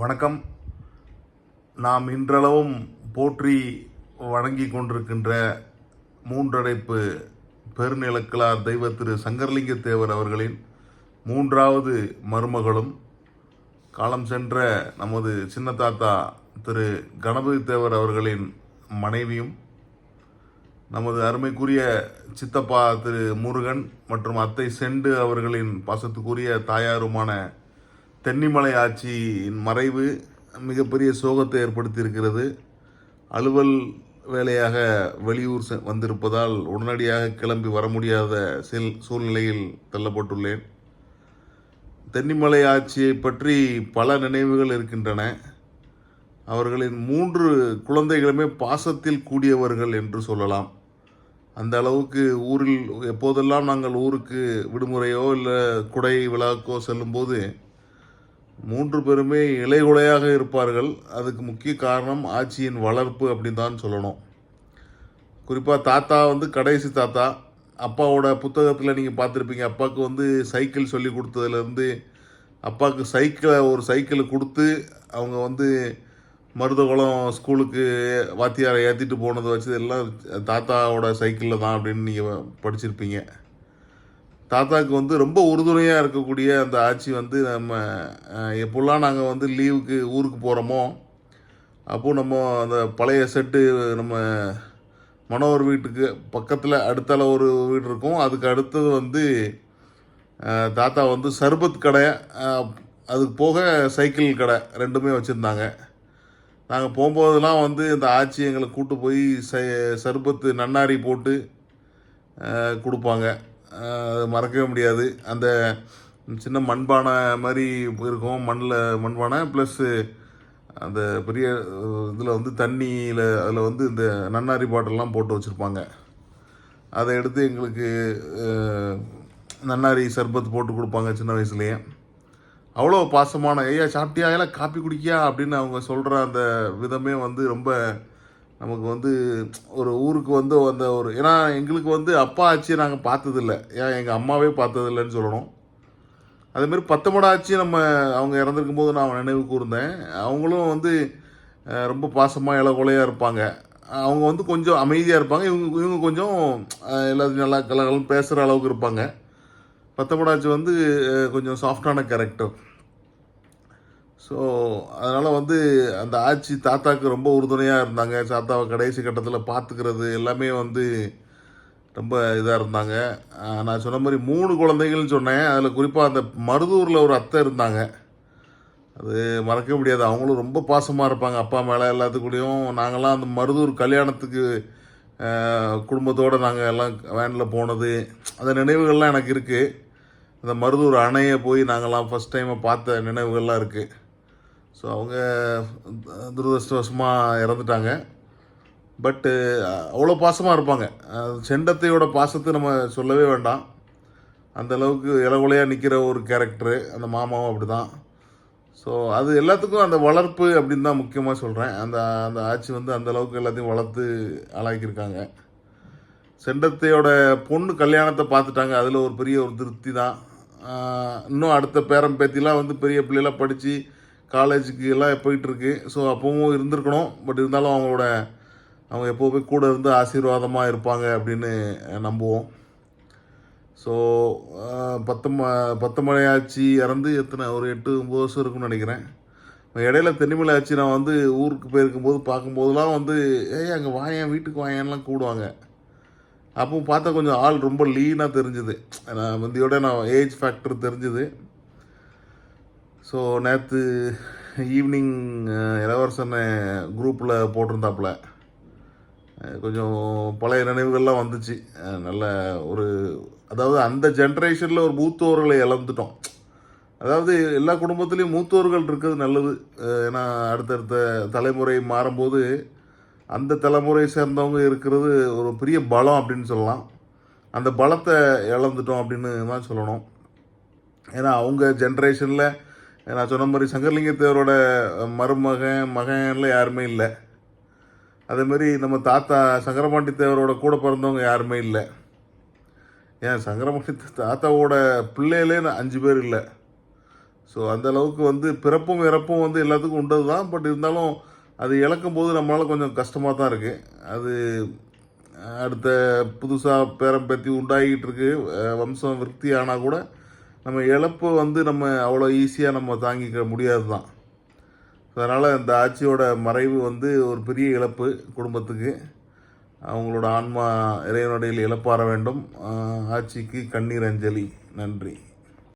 வணக்கம். நாம் இன்றளவும் போற்றி வணங்கி கொண்டிருக்கின்ற மூன்றடைப்பு பெருநிலக்கலார் தெய்வ திரு சங்கர்லிங்க தேவர் அவர்களின் மூன்றாவது மருமகளும் காலம் சென்ற நமது சின்ன தாத்தா திரு கணபதி தேவர் அவர்களின் மனைவியும் நமது அருமைக்குரிய சித்தப்பா திரு முருகன் மற்றும் அத்தை செண்டு அவர்களின் பாசத்துக்குரிய தாயாருமான தென்னிமலை ஆட்சியின் மறைவு மிகப்பெரிய சோகத்தை ஏற்படுத்தியிருக்கிறது. அலுவல் வேலையாக வெளியூர் செ- வந்திருப்பதால் உடனடியாக கிளம்பி வர முடியாத சில் சூழ்நிலையில் தள்ளப்பட்டுள்ளேன். தென்னிமலை ஆட்சியை பற்றி பல நினைவுகள் இருக்கின்றன. அவர்களின் மூன்று குழந்தைகளுமே பாசத்தில் கூடியவர்கள் என்று சொல்லலாம். அந்த அளவுக்கு ஊரில் எப்போதெல்லாம் நாங்கள் ஊருக்கு விடுமுறையோ இல்லை குடை விழாக்கோ செல்லும்போது மூன்று பேருமே இலைகுலையாக இருப்பார்கள். அதுக்கு முக்கிய காரணம் ஆட்சியின் வளர்ப்பு அப்படின்னு தான் சொல்லணும். குறிப்பாக தாத்தா வந்து கடைசி தாத்தா. அப்பாவோட புத்தகத்தில் நீங்கள் பார்த்துருப்பீங்க அப்பாவுக்கு வந்து சைக்கிள் சொல்லி கொடுத்ததுலேருந்து அப்பாவுக்கு சைக்கிளை ஒரு சைக்கிள் கொடுத்து அவங்க வந்து மருதகுளம் ஸ்கூலுக்கு வாத்தியாரை ஏற்றிட்டு போனதை வச்சு எல்லாம் தாத்தாவோட சைக்கிளில் தான் அப்படின்னு நீங்கள் படிச்சிருப்பீங்க. தாத்தாவுக்கு வந்து ரொம்ப உறுதுணையாக இருக்கக்கூடிய அந்த ஆட்சி வந்து நம்ம எப்போல்லாம் நாங்கள் வந்து லீவுக்கு ஊருக்கு போகிறோமோ அப்போது நம்ம அந்த பழைய செட்டு நம்ம மனோவர் வீட்டுக்கு பக்கத்தில் அடுத்தால ஒரு வீடு இருக்கும். அதுக்கு அடுத்தது வந்து தாத்தா வந்து சர்பத் கடை அதுக்கு போக சைக்கிள் கடை ரெண்டுமே வச்சுருந்தாங்க. நாங்கள் போகும்போதெல்லாம் வந்து இந்த ஆட்சி எங்களை கூட்டு போய் சை சர்பத்து நன்னாரி போட்டு கொடுப்பாங்க. மறக்கவே முடியாது. அந்த சின்ன மண்பானை மாதிரி இருக்கும். மண்ணில் மண்பானை ப்ளஸ்ஸு அந்த பெரிய இதில் வந்து தண்ணியில் அதில் வந்து இந்த நன்னாரி பாட்டிலெலாம் போட்டு வச்சுருப்பாங்க. அதை எடுத்து எங்களுக்கு நன்னாரி சர்பத் போட்டு கொடுப்பாங்க சின்ன வயசுலேயே. அவ்வளோ பாசமான ஐயா சாப்பிட்டியா? எல்லாம் காப்பி குடிக்கியா? அப்படின்னு அவங்க சொல்கிற அந்த விதமே வந்து ரொம்ப நமக்கு வந்து ஒரு ஊருக்கு வந்து அந்த ஒரு ஏன்னா எங்களுக்கு வந்து அப்பா ஆச்சியை நாங்கள் பார்த்ததில்ல. ஏன் எங்கள் அம்மாவே பார்த்ததில்லைன்னு சொல்லணும். அதேமாரி பத்தமடா ஆட்சி நம்ம அவங்க இறந்துருக்கும் போது நான் நினைவு கூர்ந்தேன். அவங்களும் வந்து ரொம்ப பாசமாக இலகுலையாக இருப்பாங்க. அவங்க வந்து கொஞ்சம் அமைதியாக இருப்பாங்க. இவங்க இவங்க கொஞ்சம் எல்லாத்தையும் நல்லா கலகலன்னு பேசுகிற அளவுக்கு இருப்பாங்க. பத்தமடாச்சு வந்து கொஞ்சம் சாஃப்டான கேரக்டர் ஸோ அதனால் வந்து அந்த ஆட்சி தாத்தாக்கு ரொம்ப உறுதுணையாக இருந்தாங்க. தாத்தாவை கடைசி கட்டத்தில் பார்த்துக்கிறது எல்லாமே வந்து ரொம்ப இதாக இருந்தாங்க. நான் சொன்ன மாதிரி மூணு குழந்தைகள்னு சொன்னேன். அதில் குறிப்பாக அந்த மருதூரில் ஒரு அத்தை இருந்தாங்க. அது மறக்க முடியாது. அவங்களும் ரொம்ப பாசமாக இருப்பாங்க. அப்பா மேலே எல்லாத்துக்கூடையும் நாங்கள்லாம் அந்த மருதூர் கல்யாணத்துக்கு குடும்பத்தோடு நாங்கள் எல்லாம் வேனில் போனது அந்த நினைவுகள்லாம் எனக்கு இருக்குது அந்த மருதூர் அணையை போய் நாங்கள்லாம் ஃபஸ்ட் டைமை பார்த்த நினைவுகள்லாம் இருக்குது ஸோ அவங்க துரதிருஷ்டவசமாக இறந்துட்டாங்க. பட்டு அவ்வளோ பாசமாக இருப்பாங்க. செண்டத்தையோட பாசத்தை நம்ம சொல்லவே வேண்டாம். அந்த அளவுக்கு இலகுலையாக நிற்கிற ஒரு கேரக்டரு அந்த மாமாவும் அப்படி தான் ஸோ அது எல்லாத்துக்கும் அந்த வளர்ப்பு அப்படின்னு தான் முக்கியமாக சொல்கிறேன் அந்த அந்த ஆட்சி வந்து அந்த அளவுக்கு எல்லாத்தையும் வளர்த்து ஆளாக்கியிருக்காங்க. செண்டத்தையோட பொண்ணு கல்யாணத்தை பார்த்துட்டாங்க. அதில் ஒரு பெரிய ஒரு திருப்தி தான். இன்னும் அடுத்த பேரன் பேத்திலாம் வந்து பெரிய பிள்ளைலாம் படித்து காலேஜுக்கு எல்லாம் போயிட்டுருக்கு. ஸோ அப்பவும் இருந்திருக்கணும். பட் இருந்தாலும் அவங்களோட அவங்க எப்போவுமே கூட இருந்து ஆசீர்வாதமாக இருப்பாங்க அப்படின்னு நம்புவோம். ஸோ பத்தம பத்தமலை ஆட்சி இறந்து எத்தனை ஒரு எட்டு ஒம்பது வருஷம் இருக்கும்னு நினைக்கிறேன். இடையில தென்னிமலை ஆட்சி நான் வந்து ஊருக்கு போயிருக்கும்போது பார்க்கும்போதெல்லாம் வந்து ஏய் அங்கே வாயன் வீட்டுக்கு வாயன்லாம் கூடுவாங்க. அப்போ பார்த்தா கொஞ்சம் ஆள் ரொம்ப லீனாக தெரிஞ்சுது. நான் முந்தியோட நான் ஏஜ் ஃபேக்டர் தெரிஞ்சுது. ஸோ நேற்று ஈவினிங் இளவரசனை குரூப்பில் போட்டிருந்தாப்புல. கொஞ்சம் பழைய நினைவுகள்லாம் வந்துச்சு. நல்ல ஒரு அதாவது அந்த ஜென்ரேஷனில் ஒரு மூத்தோர்களை இழந்துட்டோம். அதாவது எல்லா குடும்பத்துலேயும் மூத்தோர்கள் இருக்கிறது நல்லது. ஏன்னா அடுத்தடுத்த தலைமுறை மாறும்போது அந்த தலைமுறை சேர்ந்தவங்க இருக்கிறது ஒரு பெரிய பலம் அப்படின்னு சொல்லலாம். அந்த பலத்தை இழந்துட்டோம் அப்படின்னு தான் சொல்லணும். ஏன்னா அவங்க ஜென்ரேஷனில் நான் சொன்ன மாதிரி சங்கர்லிங்கத்தேவரோட மருமகன் மகன்லாம் யாருமே இல்லை. அதேமாரி நம்ம தாத்தா சங்கரபாண்டி தேவரோட கூட பிறந்தவங்க யாருமே இல்லை. ஏன் சங்கரபாண்டி தாத்தாவோட பிள்ளைகளே அஞ்சு பேர் இல்லை. ஸோ அந்த அளவுக்கு வந்து பிறப்பும் இறப்பும் வந்து எல்லாத்துக்கும் உண்டது தான். பட் இருந்தாலும் அது இழக்கும் போது நம்மளால் கொஞ்சம் கஷ்டமாக தான் இருக்குது அது அடுத்த புதுசாக பேரம் பேத்தி உண்டாகிட்டு இருக்கு. வம்சம் விருத்தி ஆனால் கூட நம்ம இழப்பு வந்து நம்ம அவ்வளோ ஈஸியாக நம்ம தாங்கிக்க முடியாது தான் அதனால் இந்த ஆட்சியோட மறைவு வந்து ஒரு பெரிய இழப்பு குடும்பத்துக்கு. அவங்களோட ஆன்மா இறைவனுடைய இழப்பாற வேண்டும். ஆட்சிக்கு கண்ணீர் அஞ்சலி. நன்றி.